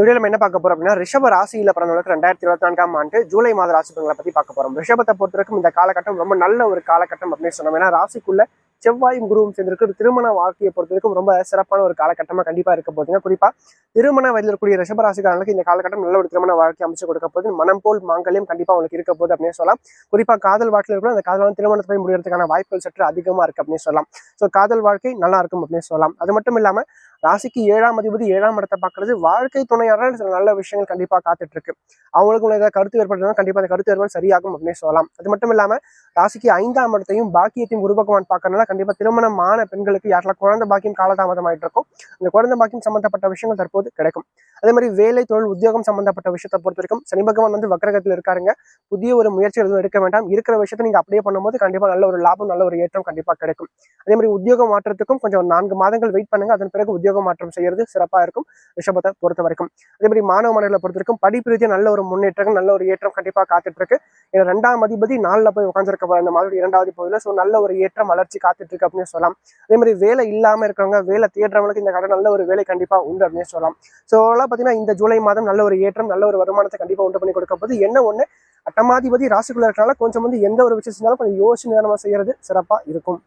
Video நம்ம என்ன பார்க்க போறோம் அப்படின்னா ரிஷப ராசியில் பிறந்தவங்களுக்கு ரெண்டாயிரத்தி இருபத்தி நான்காம் ஆண்டு ஜூலை மாத ராசி பலன்களை பத்தி பார்க்க போறோம். ரிஷபத்தை பொறுத்தவரைக்கும் இந்த காலகட்டம் ரொம்ப நல்ல ஒரு காலகட்டம் அப்படின்னு சொன்னோம். ஏன்னா ராசிக்குள்ள செவ்வாயும் குருவும் சேர்ந்திருக்கு. திருமண வாழ்க்கையை பொறுத்தவரைக்கும் ரொம்ப சிறப்பான ஒரு காலகட்டமா கண்டிப்பா இருக்க போதுங்க குறிப்பா திருமண வயதில் இருக்கக்கூடிய ரிஷபராசிக்காரங்களுக்கு இந்த காலகட்டம் நல்ல ஒரு திருமண வாழ்க்கை அமைச்சு கொடுக்க போது மனம் போல் மாங்கல்யம் கண்டிப்பா உங்களுக்கு இருக்க போது அப்படின்னு சொல்லலாம். குறிப்பா காதல் வாழ்க்கையில் இருக்கிற அந்த காதலான திருமணத்தை போய் முடியறதுக்கான வாய்ப்புகள் சற்று அதிகமா இருக்கு அப்படின்னு சொல்லலாம். ஸோ காதல் வாழ்க்கை நல்லா இருக்கும் அப்படின்னு சொல்லலாம். அது மட்டும் இல்லாம ராசிக்கு ஏழாம் அதிபதி ஏழாம் இடத்தை பார்க்கறது வாழ்க்கை துணையாளர் சில நல்ல விஷயங்கள் கண்டிப்பாக காத்துட்டு இருக்கு அவங்களுக்கு உள்ள ஏதாவது கருத்து ஏற்படுறதுனா கண்டிப்பாக அந்த கருத்து ஏற்பாடு சரியாகும் அப்படின்னு சொல்லலாம். அது மட்டும் இல்லாமல் ராசிக்கு ஐந்தாம் இடத்தையும் பாக்கியத்தையும் குரு பகவான் பார்க்கறதுனால கண்டிப்பாக திருமணமான பெண்களுக்கு யாரெல்லாம் குழந்தை பாக்கியம் காலதாமதம் ஆயிட்டு இருக்கும் அந்த குழந்தை பாக்கியம் சம்பந்தப்பட்ட விஷயங்கள் தற்போது கிடைக்கும். அதே மாதிரி வேலை தொழில் உத்தியோகம் சம்பந்தப்பட்ட விஷயத்தை பொறுத்த வரைக்கும் சனி பகவான் வந்து வக்கரகத்தில் இருக்காருங்க. புதிய ஒரு முயற்சி எதுவும் எடுக்க வேண்டாம். இருக்கிற விஷயத்தை நீங்க அப்படியே பண்ணும்போது கண்டிப்பா நல்ல ஒரு லாபம் நல்ல ஒரு ஏற்றம் கண்டிப்பா கிடைக்கும். அதே மாதிரி உத்தியோகம் மாற்றத்துக்கும் கொஞ்சம் நான்கு மாதங்கள் வெயிட் பண்ணுங்க. அதன் பிறகு உத்தியோக மாற்றம் செய்யறது சிறப்பா இருக்கும் ரிஷபத்தை பொறுத்த வரைக்கும். அதே மாதிரி மாணவ மாணவர்களை பொறுத்த வரைக்கும் படிப்பு நல்ல ஒரு முன்னேற்றம் நல்ல ஒரு ஏற்றம் கண்டிப்பா காத்துட்டு இருக்கு ஏன்னா ரெண்டாம் அதிபதி நாளில் போய் உட்காந்துருக்க போற இந்த மாதிரி இரண்டாவது பகுதியில் ஸோ நல்ல ஒரு ஏற்றம் வளர்ச்சி காத்துட்டு இருக்கு அப்படின்னு சொல்லலாம். அதே மாதிரி வேலை இல்லாம இருக்கிறவங்க வேலை தேடுறவங்களுக்கு இந்த கடை நல்ல ஒரு வேலை கண்டிப்பா உண்டு அப்படின்னு சொல்லலாம். ஸோ பார்த்தீங்கன்னா இந்த ஜூலை மாதம் நல்ல ஒரு ஏற்றம் நல்ல ஒரு வருமானத்தை கண்டிப்பா உண்டு பண்ணி கொடுக்க போது என்ன ஒன்று அட்டமாதிபதி ராசிக்குள்ள இருக்கனால கொஞ்சம் வந்து எந்த ஒரு விஷயம் செஞ்சாலும் கொஞ்சம் யோசிச்சு நேரமாக செய்யறது சிறப்பா இருக்கும்.